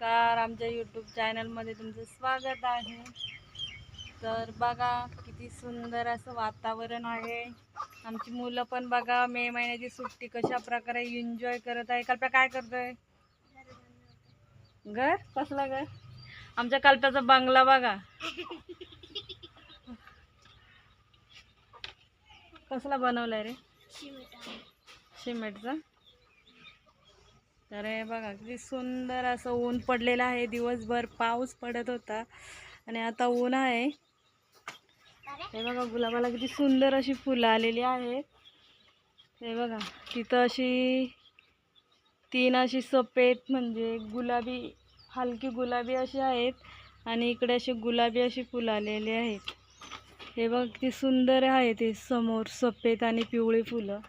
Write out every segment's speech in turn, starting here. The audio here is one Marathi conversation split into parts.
नमस्कार आमच्या यूट्यूब चॅनलमध्ये तुमचं स्वागत आहे. तर बघा किती सुंदर असं वातावरण आहे. आमची मुलं पण बघा मे महिन्याची सुट्टी कशा प्रकारे एन्जॉय करत आहे. कल्प्या काय करतोय? घर? कसला घर? आमच्या कल्प्याचा बंगला बघा. कसला बनवलाय रे? सिमेंटचा तर हे बघा किती सुंदर असं ऊन पडलेलं आहे. दिवसभर पाऊस पडत होता. आणि आता ऊन आहे. हे बघा गुलाबाला किती सुंदर अशी फुलं आलेली आहेत. हे बघा तिथं अशी तीन अशी सफेद म्हणजे गुलाबी हलकी गुलाबी अशी आहेत. आणि इकडे अशी गुलाबी अशी फुलं आलेली आहेत. हे बघ किती सुंदर आहे ते समोर सफेद आणि पिवळी फुलं.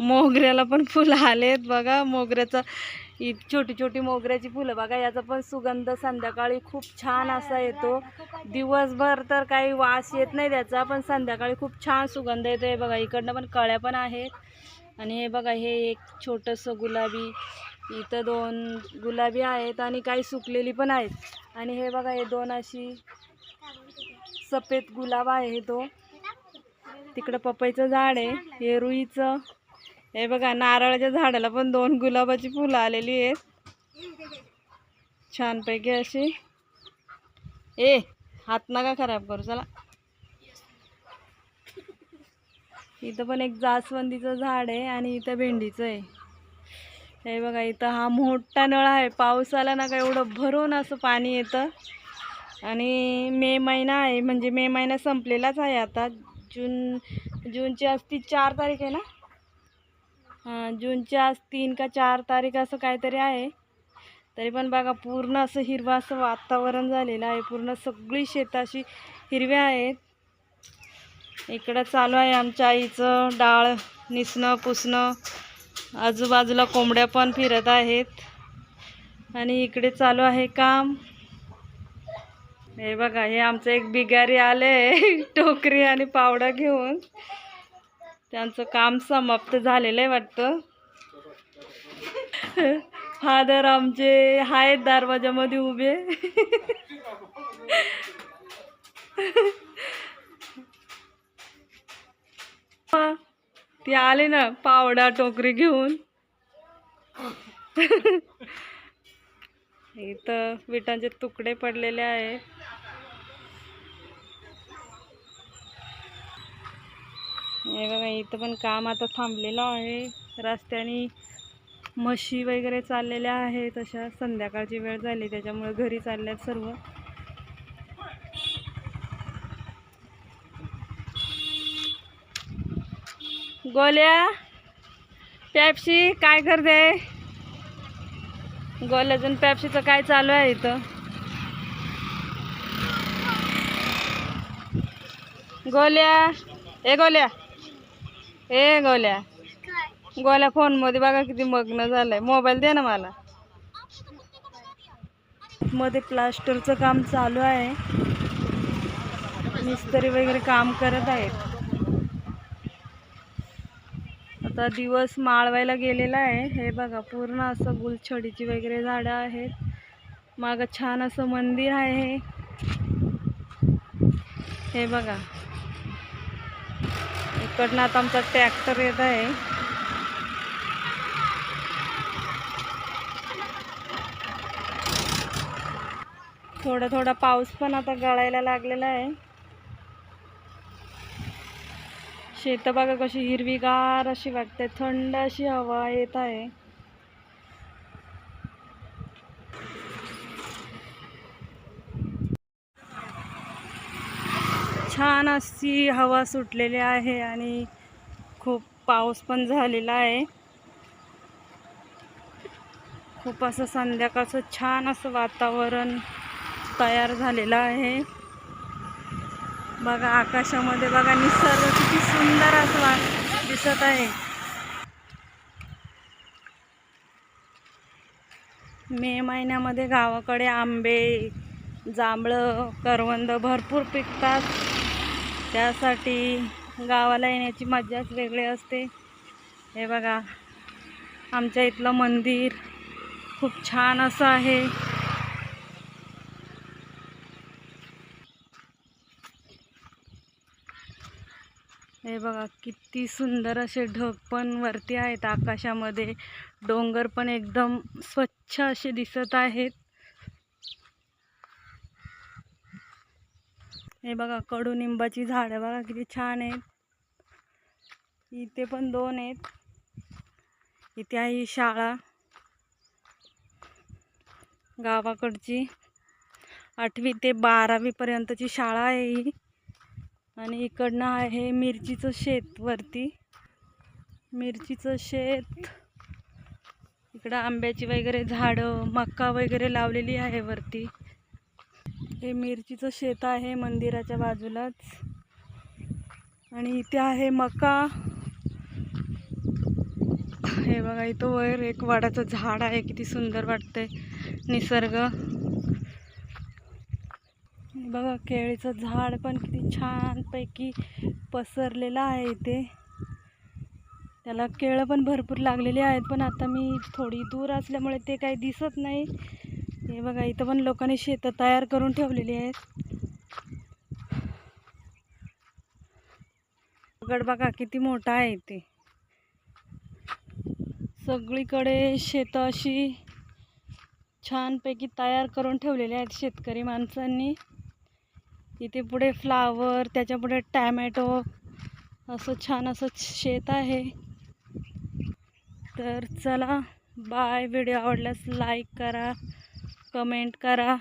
मोगऱ्याला पण फुलं आलेत बघा. मोगऱ्याचा ही छोटी छोटी मोगऱ्याची फुलं बघा. याचा पण सुगंध संध्याकाळी खूप छान असा येतो. दिवसभर तर काही वास येत नाही त्याचा पण संध्याकाळी खूप छान सुगंध येतो हे बघा. इकडनं पण कळ्या पण आहेत. आणि हे बघा हे एक छोटंसं गुलाबी इथं दोन गुलाबी आहेत आणि काही सुकलेली पण आहेत. आणि हे बघा हे दोन अशी सफेद गुलाब आहे तो. तिकडं पपईचं झाड आहे हे रुईचं. हे बघा नारळाच्या झाडाला पण दोन गुलाबाची फुलं आलेली आहेत. छानपैकी अशी. ए हात नका खराब करू चला. इथं पण एक जास्वंदीचं झाड आहे आणि इथं भेंडीचं आहे. हे बघा इथं हा मोठा नळ आहे. पाऊस आला ना का एवढं भरून असं पाणी येतं. आणि मे महिना आहे म्हणजे मे महिना संपलेलाच आहे आता. जून जूनची असती चार तारीख आहे ना? जूनच्या आज तीन का चार तारीख असं काहीतरी आहे. तरी पण बघा पूर्ण असं हिरवं असं वातावरण झालेलं आहे. पूर्ण सगळी शेतं अशी हिरव्या आहेत. इकडं चालू आहे आमच्या आईचं डाळ निसणं पुसणं. आजूबाजूला कोंबड्या पण फिरत आहेत. आणि इकडे चालू आहे काम. हे बघा हे आमचं एक बिगारी आले टोकरी आणि पावडा घेऊन. त्यांचं काम समाप्त झालेलं आहे वाटतं फादर आमचे आहेत दरवाजामध्ये उभे. ते आले ना पावडा टोकरी घेऊन. इथं विटांचे तुकडे पडलेले आहेत. हे बघा इथं पण काम आता थांबलेलं आहे. रस्त्याने म्हशी वगैरे चाललेल्या आहेत अशा संध्याकाळची वेळ झाली त्याच्यामुळे घरी चालल्यात सर्व. गोल्या पॅप्सी काय करते? गोल्याजून पॅप्सीचं काय चालू आहे इथं? गोल्या ए गोल्या. ए गोल्या. गोल्या फोनमध्ये बघा किती मग्न झालंय. मोबाईल दे ना मला. मध्ये प्लास्टरचं काम चालू आहे. मिस्त्री वगैरे काम करत आहेत. आता दिवस माळवायला गेलेला आहे. हे बघा पूर्ण असं गुलछडीची वगैरे झाडं आहेत. मागं छान असं मंदिर आहे. हे बघा. इकडनं आता आमचा ट्रॅक्टर येत आहे. थोडा थोडा पाऊस पण आता गळायला लागलेला आहे. शेतं बघा कशी हिरवीगार अशी वाटते. थंड अशी हवा येत आहे. छान अशी हवा सुटलेली आहे आणि खूप पाऊस पण झालेला आहे. खूप असं संध्याकाळचं छान असं वातावरण तयार झालेलं आहे. बघा आकाशामध्ये बघा निसर्ग किती सुंदर असं वा दिसत आहे. मे महिन्यामध्ये गावाकडे आंबे जांभळं करवंद भरपूर पिकतात. त्यासाठी गावाला येण्याची मज्जाच वेगळी असते. हे बघा आमच्या इथलं मंदिर खूप छान असं आहे. हे बघा किती सुंदर असे ढग पण वरती आहेत आकाशामध्ये. डोंगर पण एकदम स्वच्छ असे दिसत आहेत. हे बघा कडुनिंबाची झाडं बघा किती छान आहेत. इथे पण दोन आहेत. इथे आहे ही शाळा. गावाकडची आठवी ते बारावीपर्यंतची शाळा आहे ही. आणि इकडनं आहे मिरचीचं शेत वरती. मिरचीचं शेत. इकडं आंब्याची वगैरे झाडं मका वगैरे लावलेली आहे वरती. हे मिरचीचं शेत आहे मंदिराच्या बाजूलाच. आणि इथे आहे मका. हे बघा इथं वर एक वाडाचं झाड आहे किती सुंदर वाटतंय निसर्ग. बघा केळीचं झाड पण किती छानपैकी पसरलेलं आहे इथे. त्याला केळं पण भरपूर लागलेली आहेत पण आता मी थोडी दूर असल्यामुळे ते काही दिसत नाही. हे बघा इथं पण लोकांनी शेतं तयार करून ठेवलेली आहेत. गड बघा किती मोठा आहे इथे सगळीकडे शेतं अशी छानपैकी तयार करून ठेवलेली आहेत शेतकरी माणसांनी. इथे पुढे फ्लावर त्याच्या पुढे टॅमॅटो असं छान असं शेत आहे. तर चला बाय व्हिडिओ आवडल्यास लाईक करा. कमेंट करा.